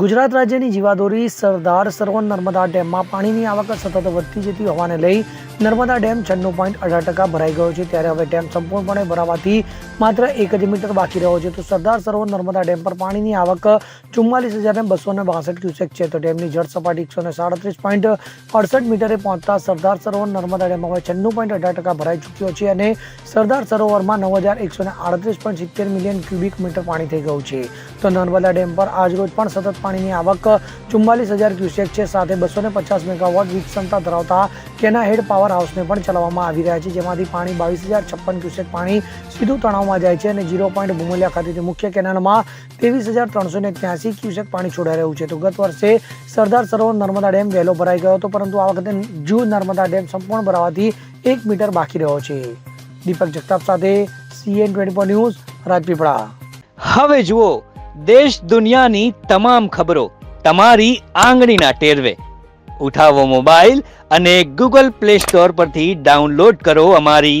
ગુજરાત રાજ્યની જીવાદોરી સરદાર સરોવર નર્મદા ડેમમાં પાણીની આવક સતત વધતી જતી હોવાને લઈ નર્મદા ડેમ છન્નું પોઈન્ટ અઢાર ટકા ભરાઈ ગયો છે. ત્યારે હવે ડેમ સંપૂર્ણપણે ભરાવાથી માત્ર એક જ મીટર બાકી રહ્યો છે. તો સરદાર સરોવર નર્મદા ડેમ પર પાણીની આવક ચુમ્માલીસ હજાર બસો ને બાસઠ ક્યુસેક છે. તો ડેમની જળ સપાટી એકસો ને સાડત્રીસ પોઈન્ટ અડસઠ મીટરે પહોંચતા સરદાર સરોવર નર્મદા ડેમ હવે છન્નું પોઈન્ટ અઢાર ટકા ભરાઈ ચૂક્યો છે અને સરદાર સરોવરમાં નવ હજાર એકસો ને આડત્રીસ પોઈન્ટ સિત્તેર મિલિયન ક્યુબિક મીટર પાણી થઈ ગયું છે. તો નર્મદા ડેમ પર આજરોજ પણ સતત પાણીની આવક ચુમ્માલીસ હજાર ક્યુસેક છે. સાથે બસો ને પચાસ મેગાવોટ વીજ ક્ષમતા ધરાવતા કેના હેડ પાવર હાઉસને પણ ચલાવવામાં આવી રહ્યા છે, જેમાંથી પાણી બાવીસ હજાર છપ્પન ક્યુસેક પાણી સીધું તણાવમાં જાય છે અને ઝીરો પોઈન્ટ ભૂમલિયા ખાતેથી મુખ્ય કેનાલમાં ત્રેવીસ હજાર ત્રણસો ને ત્યાસી ક્યુસેક પાણી છોડાઈ રહ્યું છે. તો ગત વર્ષે સરદાર સરોવર નર્મદા ડેમ વહેલો ભરાઈ ગયો હતો, પરંતુ આ વખતે જૂ નર્મદા ડેમ સંપૂર્ણ ભરાવાથી એક મીટર બાકી રહ્યો છે. દીપક જગતાપ સાથે સીએન ટ્વેન્ટી ન્યૂઝ, રાજપીપળા. હવે જુઓ, દેશ દુનિયાની તમામ ખબરો તમારી આંગળીના ટેરવે. ઉઠાવો મોબાઈલ અને ગૂગલ પ્લે સ્ટોર પરથી ડાઉનલોડ કરો અમારી